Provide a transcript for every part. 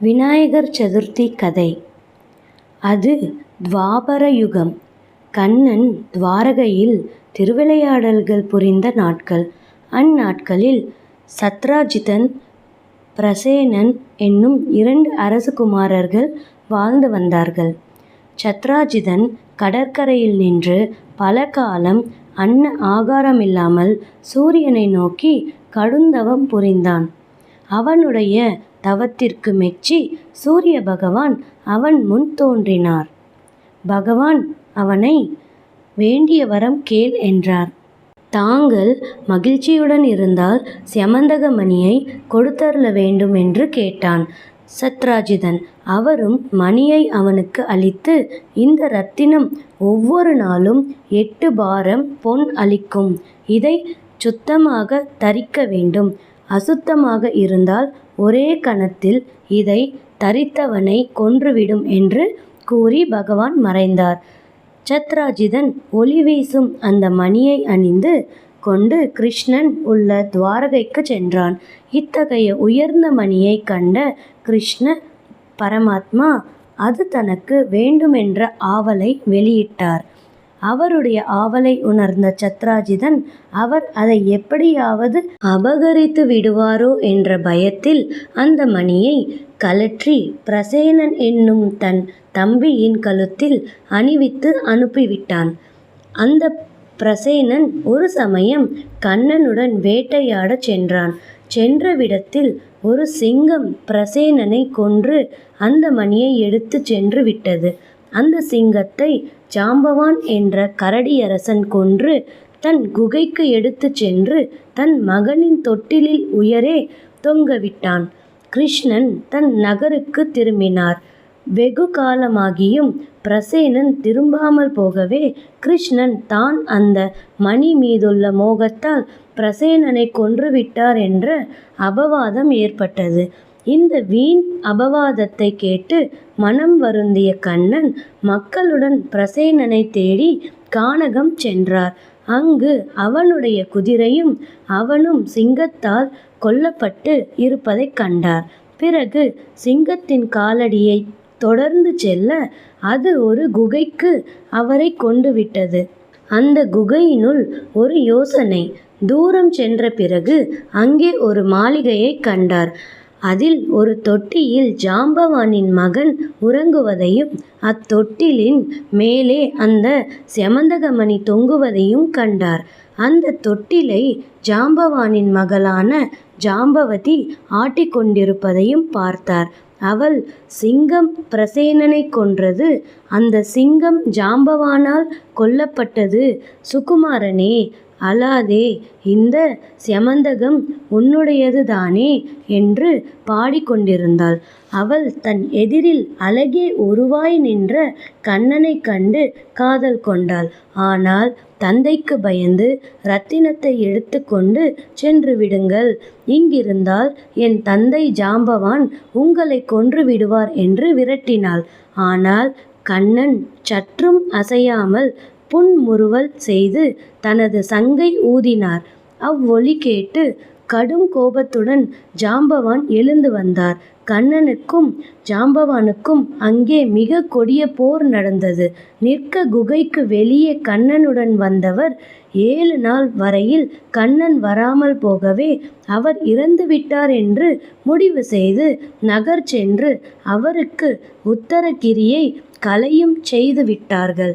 விநாயகர் சதுர்த்தி கதை அது துவாபர யுகம். கண்ணன் துவாரகையில் திருவிளையாடல்கள் புரிந்த நாட்கள். அந்நாட்களில் சத்ராஜிதன் பிரசேனன் என்னும் இரண்டு அரசு குமாரர்கள் வாழ்ந்து வந்தார்கள். சத்ராஜிதன் கடற்கரையில் நின்று பல காலம் அன்ன ஆகாரமில்லாமல் சூரியனை நோக்கி கடுந்தவம் புரிந்தான். அவனுடைய தவத்திற்கு மெச்சி சூரிய பகவான் அவன் முன் தோன்றினார். பகவான் அவனை வேண்டிய வரம் கேள் என்றார். தாங்கள் மகிழ்ச்சியுடன் இருந்தால் செமந்தக மணியைக் கொடுத்தருள வேண்டும் என்று கேட்டான் சத்ராஜிதன். அவரும் மணியை அவனுக்கு அளித்து இந்த ரத்தினம் ஒவ்வொரு நாளும் எட்டு பாரம் பொன் அளிக்கும். இதை சுத்தமாக தரிக்க வேண்டும். அசுத்தமாக இருந்தால் ஒரே கணத்தில் இதை தரித்தவனை கொன்றுவிடும் என்று கூறி பகவான் மறைந்தார். சத்ராஜிதன் ஒளி வீசும் அந்த மணியை அணிந்து கொண்டு கிருஷ்ணன் உள்ள துவாரகைக்கு சென்றான். இத்தகைய உயர்ந்த மணியைக் கண்ட கிருஷ்ண பரமாத்மா அது தனக்கு வேண்டுமென்ற ஆவலை வெளியிட்டார். அவருடைய ஆவலை உணர்ந்த சத்ராஜிதன் அவர் அதை எப்படியாவது அபகரித்து விடுவாரோ என்ற பயத்தில் அந்த மணியை கழற்றி பிரசேனன் என்னும் தன் தம்பியின் கழுத்தில் அணிவித்து அனுப்பிவிட்டான். அந்த பிரசேனன் ஒரு சமயம் கண்ணனுடன் வேட்டையாடச் சென்றான். சென்ற விடத்தில் ஒரு சிங்கம் பிரசேனனைக் கொன்று அந்த மணியை எடுத்து சென்று விட்டது. அந்த சிங்கத்தை ஜாம்பவான் என்ற கரடியரசன் கொன்று தன் குகைக்கு எடுத்துச் சென்று தன் மகனின் தொட்டிலில் உயரே தொங்கவிட்டான். கிருஷ்ணன் தன் நகருக்குத் திரும்பினார். வெகு காலமாகியும் பிரசேனன் திரும்பாமல் போகவே கிருஷ்ணன் தான் அந்த மணி மீதுள்ள மோகத்தால் பிரசேனனை கொன்றுவிட்டார் என்ற அபவாதம் ஏற்பட்டது. இந்த வீண் அபவாதத்தைக் கேட்டு மனம் வருந்திய கண்ணன் மக்களுடன் பிரசேனனை தேடி கானகம் சென்றார். அங்கு அவனுடைய குதிரையும் அவனும் சிங்கத்தால் கொல்லப்பட்டு இருப்பதைக் கண்டார். பிறகு சிங்கத்தின் காலடியைத் தொடர்ந்து செல்ல அது ஒரு குகைக்கு அவரைக் கொண்டுவிட்டது. அந்த குகையினுள் ஒரு யோசனை தூரம் சென்ற பிறகு அங்கே ஒரு மாளிகையைக் கண்டார். அதில் ஒரு தொட்டியில் ஜாம்பவானின் மகன் உறங்குவதையும் அத்தொட்டிலின் மேலே அந்த செமந்தகமணி தொங்குவதையும் கண்டார். அந்த தொட்டிலை ஜாம்பவானின் மகளான ஜாம்பவதி ஆட்டிக்கொண்டிருப்பதையும் பார்த்தார். அவள் சிங்கம் பிரசேனனைக் கொன்றது. அந்த சிங்கம் ஜாம்பவானால் கொல்லப்பட்டது. சுகுமாரனே அழாதே இந்த செமந்தகம் உன்னுடையதுதானே என்று பாடிக் கொண்டிருந்தாள். அவள் தன் எதிரில் அழகே உருவாய் நின்ற கண்ணனைக் கண்டு காதல் கொண்டாள். ஆனால் தந்தைக்கு பயந்து ரத்தினத்தை எடுத்துக்கொண்டு கொண்டு சென்றுவிடுங்கள். இங்கிருந்தால் என் தந்தை ஜாம்பவான் உங்களை கொன்று விடுவார் என்று விரட்டினாள். ஆனால் கண்ணன் சற்றும் அசையாமல் புன்முறுவல் செய்து தனது சங்கை ஊதினார். அவ்வொலி கேட்டு கடும் கோபத்துடன் ஜாம்பவான் எழுந்து வந்தார். கண்ணனுக்கும் ஜாம்பவானுக்கும் அங்கே மிகக் கொடிய போர் நடந்தது. நிற்க குகைக்கு வெளியே கண்ணனுடன் வந்தவர் ஏழு நாள் வரையில் கண்ணன் வராமல் போகவே அவர் இறந்துவிட்டார் என்று முடிவு செய்து நகர் சென்று அவருக்கு உத்தரகிரியை கலையும் செய்துவிட்டார்கள்.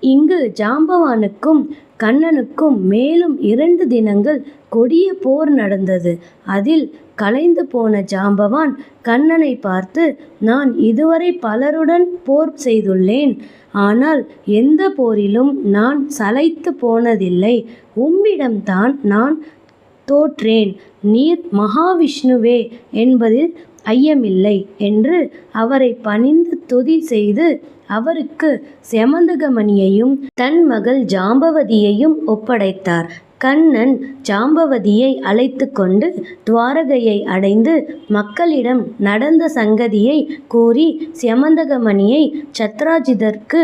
இங்கு ஜாம்பவானுக்கும் கண்ணனுக்கும் மேலும் இரண்டு தினங்கள் கொடிய போர் நடந்தது. அதில் கலைந்து போன ஜாம்பவான் கண்ணனை பார்த்து நான் இதுவரை பலருடன் போர் செய்துள்ளேன். ஆனால் எந்த போரிலும் நான் சளைத்து போனதில்லை. உம்மிடம்தான் நான் தோற்றேன். நீர் மகாவிஷ்ணுவே என்பதில் ஐயமில்லை என்று அவரை பணிந்து துதி செய்து அவருக்கு செமந்தகமணியையும் தன் மகள் ஜாம்பவதியையும் ஒப்படைத்தார். கண்ணன் ஜாம்பவதியை அழைத்து கொண்டு துவாரகையை அடைந்து மக்களிடம் நடந்த சங்கதியை கூறி செமந்தகமணியை சத்ராஜிதற்கு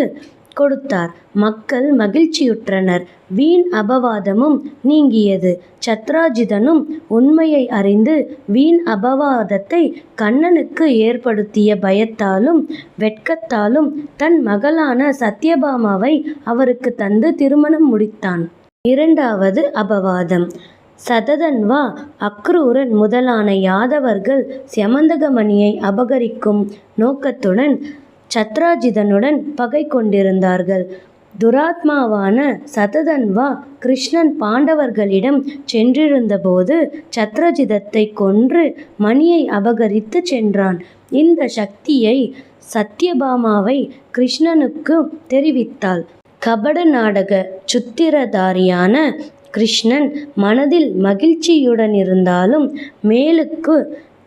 கொடுத்தார். மக்கள் மகிழ்ச்சியுற்றனர். வீண் அபவாதமும் நீங்கியது. சத்ராஜிதனும் உண்மையை அறிந்து வீண் அபவாதத்தை கண்ணனுக்கு ஏற்படுத்திய பயத்தாலும் வெட்கத்தாலும் தன் மகளான சத்யபாமாவை அவருக்கு தந்து திருமணம் முடித்தான். இரண்டாவது அபவாதம். சததன்வா அக்ரூரன் முதலான யாதவர்கள் செமந்தகமணியை அபகரிக்கும் நோக்கத்துடன் சத்ராஜிதனுடன் பகை கொண்டிருந்தார்கள். துராத்மாவான சததன்வா கிருஷ்ணன் பாண்டவர்களிடம் சென்றிருந்தபோது சத்ரஜிதத்தை கொன்று மணியை அபகரித்து சென்றான். இந்த சக்தியை சத்யபாமாவை கிருஷ்ணனுக்கு தெரிவித்தாள். கபட நாடக சுத்திரதாரியான கிருஷ்ணன் மனதில் மகிழ்ச்சியுடன் இருந்தாலும் மேலுக்கு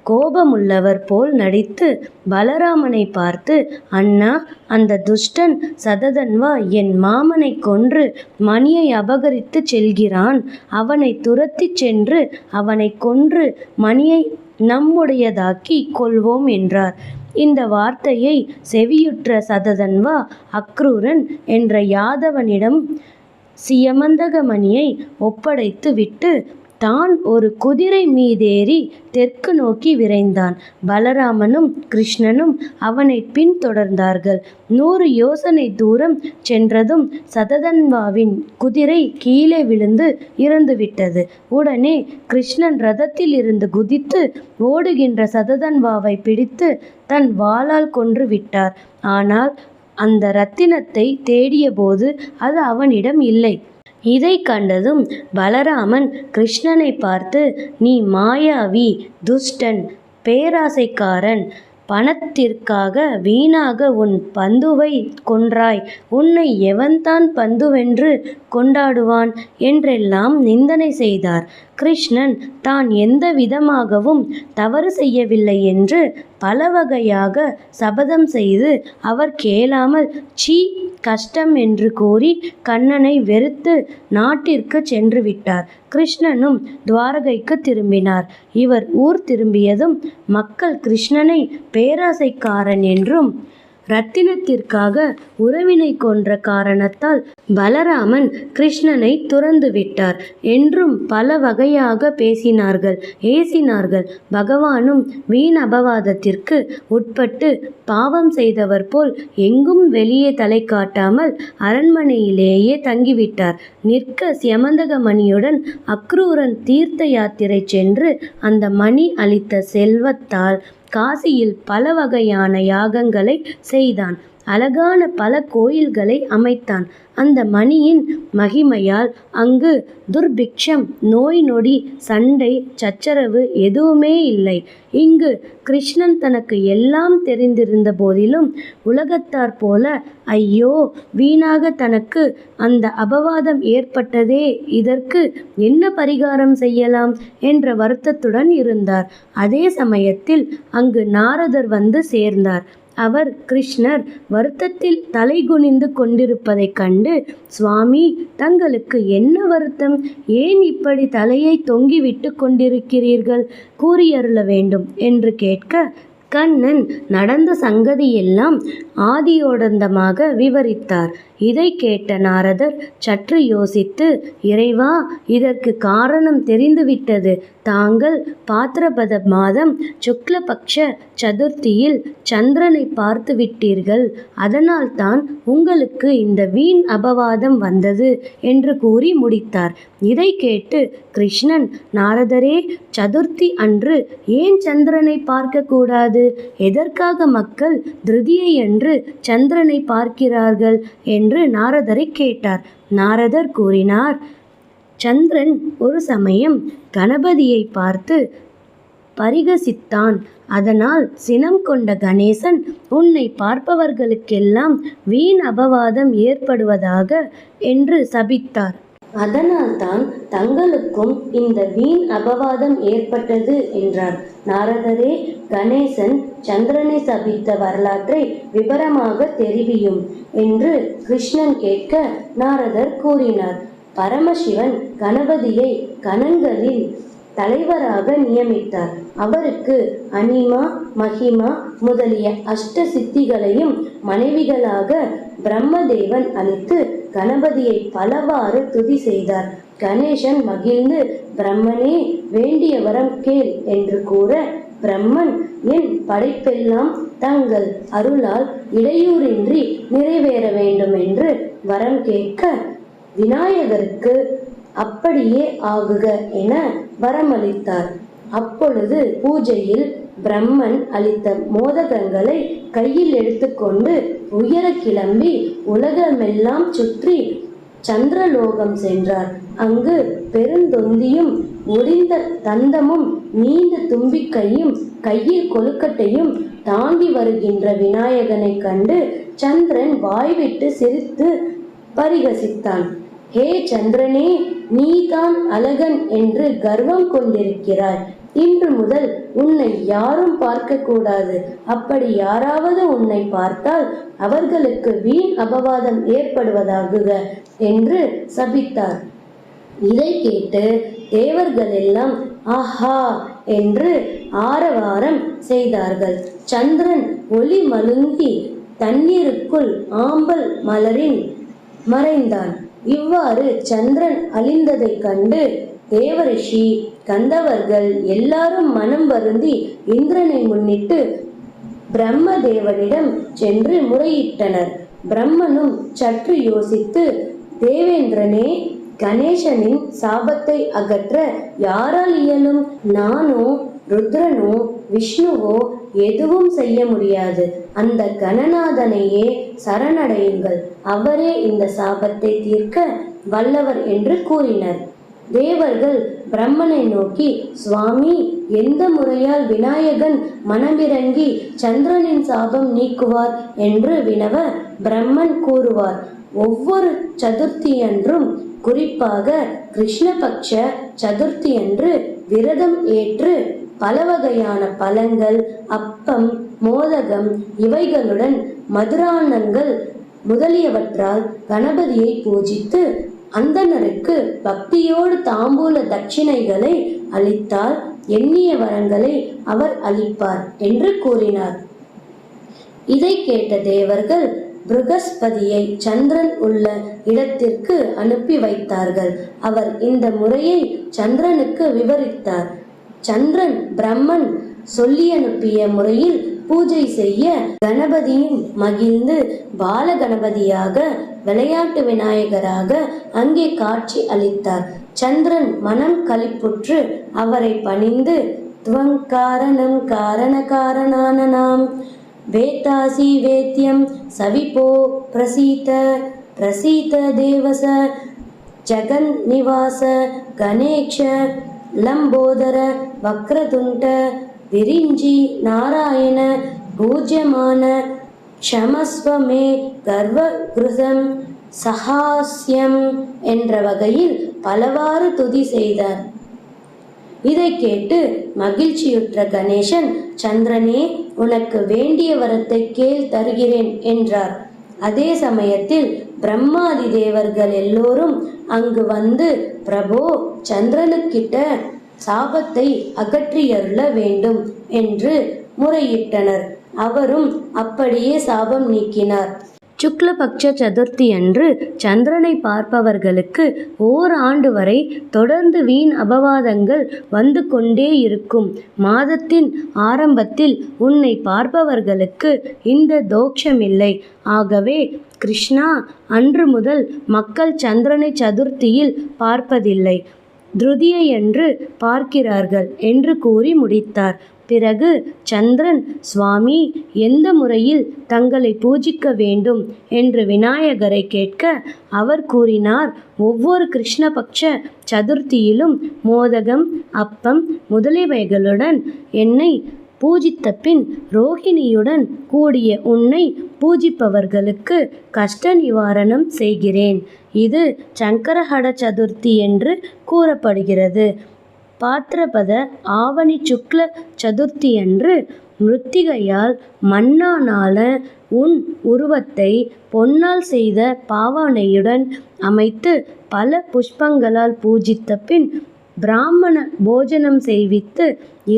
கோபமுள்ளவர் போல் நடித்து பலராமனை பார்த்து அண்ணா அந்த துஷ்டன் சததன்வா என் மாமனை கொன்று மணியை அபகரித்து செல்கிறான். அவனை துரத்திச் சென்று அவனை கொன்று மணியை நம்முடையதாக்கி கொள்வோம் என்றார். இந்த வார்த்தையை செவியுற்ற சததன்வா அக்ரூரன் என்ற யாதவனிடம் சியமந்தகமணியை ஒப்படைத்து விட்டு தான் ஒரு குதிரை மீதேறி தெற்கு நோக்கி விரைந்தான். பலராமனும் கிருஷ்ணனும் அவனை பின்தொடர்ந்தார்கள் நூறு யோசனை தூரம் சென்றதும் சததன்வாவின் குதிரை கீழே விழுந்து இறந்துவிட்டது. உடனே கிருஷ்ணன் ரதத்தில் இருந்து குதித்து ஓடுகின்ற சததன்வாவை பிடித்து தன் வாளால் கொன்று விட்டார். ஆனால் அந்த ரத்தினத்தை தேடியபோது அது அவனிடம் இல்லை. இதை கண்டதும் பலராமன் கிருஷ்ணனை பார்த்து நீ மாயாவி துஷ்டன் பேராசைக்காரன் பணத்திற்காக வீணாக உன் பந்துவை கொன்றாய் உன்னை எவன்தான் பந்துவென்று கொண்டாடுவான்? என்றெல்லாம் நிந்தனை செய்தார். கிருஷ்ணன் தான் எந்த விதமாகவும் தவறு செய்யவில்லை என்று பல வகையாக சபதம் செய்து அவர் கேளாமல் சீ கஷ்டம் என்று கூறி கண்ணனை வெறுத்து நாட்டிற்கு சென்று விட்டார். கிருஷ்ணனும் துவாரகைக்கு திரும்பினார். இவர் ஊர் திரும்பியதும் மக்கள் கிருஷ்ணனை பேராசைக்காரன் என்றும் ரத்தினத்திற்காக உறவினை கொன்ற காரணத்தால் பலராமன் கிருஷ்ணனை துறந்து விட்டார் என்றும் பல வகையாக பேசினார்கள் ஏசினார்கள். பகவானும் வீண் அபவாதத்திற்கு உட்பட்டு பாவம் செய்தவர் போல் எங்கும் வெளியே தலை காட்டாமல் அரண்மனையிலேயே தங்கிவிட்டார். நிற்க சியமந்தக மணியுடன் அக்ரூரன் தீர்த்த யாத்திரை சென்று அந்த மணி அளித்த செல்வத்தால் காசியில் பல வகையான யாகங்களை செய்தான். அழகான பல கோயில்களை அமைத்தான். அந்த மணியின் மகிமையால் அங்கு துர்பிக்ஷம் நோய் நொடி சண்டை சச்சரவு எதுவுமே இல்லை. இங்கு கிருஷ்ணன் தனக்கு எல்லாம் தெரிந்திருந்த போதிலும் உலகத்தார் போல ஐயோ வீணாக தனக்கு அந்த அபவாதம் ஏற்பட்டதே இதற்கு என்ன பரிகாரம் செய்யலாம் என்ற வருத்தத்துடன் இருந்தார். அதே சமயத்தில் அங்கு நாரதர் வந்து சேர்ந்தார். அவர் கிருஷ்ணர் வருத்தத்தில் தலைகுனிந்து கொண்டிருப்பதைக் கண்டு சுவாமி தங்களுக்கு என்ன வருத்தம்? ஏன் இப்படி தலையை தொங்கிவிட்டு கொண்டிருக்கிறீர்கள்? கூறியருள வேண்டும் என்று கேட்க கண்ணன் நடந்த சங்கதியெல்லாம் ஆதியோடந்தமாக விவரித்தார். இதை கேட்ட நாரதர் சற்று யோசித்து இறைவா இதற்கு காரணம் தெரிந்துவிட்டது. தாங்கள் பாத்திரபத மாதம் சுக்லபக்ஷ சதுர்த்தியில் சந்திரனை பார்த்து விட்டீர்கள். அதனால்தான் உங்களுக்கு இந்த வீண் அபவாதம் வந்தது என்று கூறி முடித்தார். இதை கேட்டு கிருஷ்ணன் நாரதரே சதுர்த்தி அன்று ஏன் சந்திரனை பார்க்கக்கூடாது எதற்காக மக்கள் திருதியை அன்று சந்திரனை பார்க்கிறார்கள் என்று நாரதரை கேட்டார். நாரதர் கூறினார் சந்திரன் ஒரு சமயம் கணபதியை பார்த்து பரிகசித்தான். அதனால் சினம் கொண்ட கணேசன் உன்னை பார்ப்பவர்களுக்கெல்லாம் வீண் அபவாதம் ஏற்படுவதாக என்று சபித்தார். அதனால்தான் தங்களுக்கும் இந்த வீண் அபவாதம் ஏற்பட்டது என்றார். நாரதரே கணேசன் சந்திரனை சபித்த வரலாற்றை விபரமாக தெரிவியும் என்று கிருஷ்ணன் கேட்க நாரதர் கூறினார். பரமசிவன் கணபதியை கணங்களில் தலைவராக நியமித்தார். அவருக்கு அனிமா மகிமா முதலிய அஷ்ட சித்திகளையும் மனைவிகளாக பிரம்மதேவன் அளித்து கணபதியை பலவாறு துதி செய்தார். கணேசன் மகிழ்ந்து பிரம்மனே வேண்டிய வரம் கேள் என்று கூற பிரம்மன் என் படைப்பெல்லாம் தங்கள் அருளால் இடையூறின்றி நிறைவேற வேண்டும் என்று வரம் கேட்க விநாயகருக்கு அப்படியே ஆகுக என வரமளித்தார். அப்பொழுது பூஜையில் பிரம்மன் அளித்த மோதகங்களை கையில் எடுத்துக்கொண்டு உயர கிளம்பி உலகமெல்லாம் சுற்றி சந்திரலோகம் சென்றார். அங்கு பெருந்தொந்தியும் ஒடிந்த தந்தமும் நீண்ட தும்பிக்கையும் கையில் கொழுக்கட்டையும் தாங்கி வருகின்ற விநாயகனை கண்டு சந்திரன் வாய்விட்டு சிரித்து பரிகசித்தான். ஹே சந்திரனே நீதான் அழகன் என்று கர்வம் கொண்டிருக்கிறாய். இன்று முதல் உன்னை யாரும் பார்க்க கூடாது அப்படி யாராவது உன்னை பார்த்தால் அவர்களுக்கு வீண் அபவாதம் ஏற்படுவதாகுக என்று சபித்தார். இதை கேட்டு தேவர்கள் எல்லாம் ஆஹா என்று ஆரவாரம் செய்தார்கள். சந்திரன் ஒளி மழுங்கி தண்ணீருக்குள் ஆம்பல் மலரின் மறைந்தான். இவ்வாறு சந்திரன் அழிந்ததைக் கண்டு தேவரிஷி கந்தவர்கள் எல்லாரும் மனம் வருந்தி இந்திரனை முன்னிட்டு பிரம்மதேவனிடம் சென்று முறையிட்டனர். பிரம்மனும் சற்று யோசித்து தேவேந்திரனே கணேசனின் சாபத்தை அகற்ற யாரால் இயலும்? நானோ ருத்ரனோ விஷ்ணுவோ எதுவும் செய்ய முடியாது. அந்த கணநாதனையே சரணடையுங்கள். அவரே இந்த சாபத்தை தீர்க்க வல்லவர் என்று கூறினர். தேவர்கள் பிரம்மனை நோக்கி சுவாமி எந்த முறையால் விநாயகன் மனமிறங்கி சந்திரனின் சாபம் நீக்குவார்? என்று வினவ பிரம்மன் கூறுவார். ஒவ்வொரு சதுர்த்தியன்றும் குறிப்பாக கிருஷ்ணபக்ஷ சதுர்த்தியன்று விரதம் ஏற்று பல வகையான பழங்கள் அப்பம் மோதகம் இவைகளுடன் மதுராணங்கள் முதலியவற்றால் கணபதியை பூஜித்து அந்தனருக்கு பக்தியோடு தாம்பூல தட்சிணைகளை அளித்தால் எண்ணிய வரங்களை அவர் அளிப்பார் என்று கூறினார். இதை கேட்ட தேவர்கள் பிருகஸ்பதியை சந்திரன் உள்ள இடத்திற்கு அனுப்பி வைத்தார்கள். அவர் இந்த முறையை சந்திரனுக்கு விவரித்தார். சந்திரன் பிரம்மன் சொல்லி அனுப்பிய முறையில் பூஜை செய்ய கணபதியும் மகிழ்ந்து பால கணபதியாக விளையாட்டு விநாயகராக அங்கே காட்சி அளித்தார். சந்திரன் மனம் கழிப்புற்று அவரை பணிந்து துவங்காரணம் காரண காரணான நாம். வேத்தாசி வேத்தியம் சவிபோ பிரசீத பிரசீத தேவச ஜகன் நிவாச கணேஷ லம்போதர வக்ரதுண்ட விரிஞ்சி நாராயண பூஜ்யமான க்ஷமஸ்வமே கர்வகிருதம் சஹாஸ்யம் என்ற வகையில் பலவாறு துதி செய்தார். இதை கேட்டு மகிழ்ச்சியுற்ற கணேசன் சந்திரனே உனக்கு வேண்டிய வரத்தை கேள் தருகிறேன் என்றார். அதே சமயத்தில் பிரம்மாதி தேவர்கள் எல்லோரும் அங்கு வந்து பிரபோ சந்திரனுக்கிட்ட சாபத்தை அகற்றியருள வேண்டும் என்று முறையிட்டனர். அவரும் அப்படியே சாபம் நீக்கினார். சுக்லபக்ஷ சதுர்த்தி அன்று சந்திரனை பார்ப்பவர்களுக்கு ஓர் ஆண்டு வரை தொடர்ந்து வீண் அபவாதங்கள் வந்து கொண்டே இருக்கும். மாதத்தின் ஆரம்பத்தில் உன்னை பார்ப்பவர்களுக்கு இந்த தோஷமில்லை. ஆகவே கிருஷ்ணா அன்று முதல் மக்கள் சந்திரனை சதுர்த்தியில் பார்ப்பதில்லை. திருதியையன்று பார்க்கிறார்கள் என்று கூறி முடித்தார். பிறகு சந்திரன் சுவாமி எந்த முறையில் தங்களை பூஜிக்க வேண்டும்? என்று விநாயகரை கேட்க அவர் கூறினார் ஒவ்வொரு கிருஷ்ணபக்ஷ சதுர்த்தியிலும் மோதகம் அப்பம் முதலியவைகளுடன் என்னை பூஜித்த பின் ரோகிணியுடன் கூடிய உன்னை பூஜிப்பவர்களுக்கு கஷ்ட நிவாரணம் செய்கிறேன். இது சங்கரஹட சதுர்த்தி என்று கூறப்படுகிறது. பாத்திரபத ஆவணி சுக்ல சதுர்த்தியன்று மிருத்திகையால் மண்ணானால உன் உருவத்தை பொன்னால் செய்த பாவானையுடன் அமைத்து பல புஷ்பங்களால் பூஜித்த பின் பிராமண போஜனம் செய்வித்து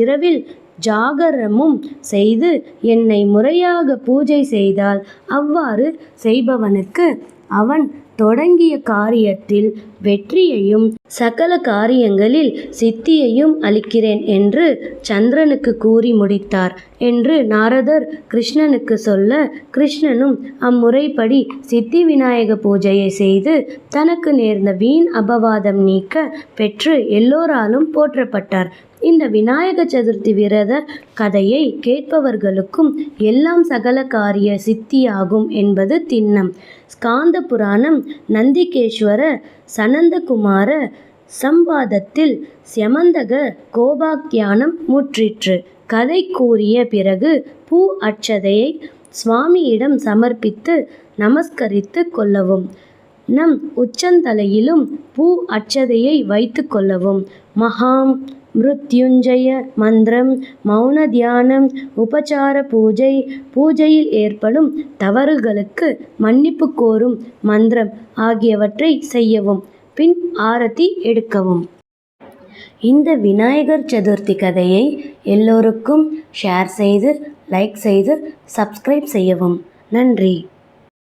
இரவில் ஜாகரமும் செய்து என்னை முறையாக பூஜை செய்தால் அவ்வாறு செய்பவனுக்கு அவன் தொடங்கிய காரியத்தில் வெற்றியையும் சகல காரியங்களில் சித்தியையும் அளிக்கிறேன் என்று சந்திரனுக்கு கூறி முடித்தார். என்று நாரதர் கிருஷ்ணனுக்கு சொல்ல கிருஷ்ணனும் அம்முறைப்படி சித்தி விநாயக பூஜையை செய்து தனக்கு நேர்ந்த வீண் அபவாதம் நீக்க பெற்று எல்லோராலும் போற்றப்பட்டார். இந்த விநாயக சதுர்த்தி விரத கதையை கேட்பவர்களுக்கும் எல்லாம் சகல காரிய சித்தியாகும் என்பது திண்ணம். ஸ்காந்த புராணம் நந்திகேஸ்வர சனந்தகுமார சம்வாதத்தில் செமந்தக கோபாக்கியானம் முற்றிற்று. கதை கூறிய பிறகு பூ அட்சதையை சுவாமியிடம் சமர்ப்பித்து நமஸ்கரித்து கொள்ளவும். நம் உச்சந்தலையிலும் பூ அட்சதையை வைத்து கொள்ளவும். மகாம் மிருத்யுஞ்சய மந்திரம் மௌன தியானம் உபச்சார பூஜை பூஜையில் ஏற்படும் தவறுகளுக்கு மன்னிப்பு கோரும் மந்திரம் ஆகியவற்றை செய்யவும் பின் ஆரத்தி எடுக்கவும். இந்த விநாயகர் சதுர்த்தி கதையை எல்லோருக்கும் ஷேர் செய்து லைக் செய்து சப்ஸ்கிரைப் செய்யவும். நன்றி.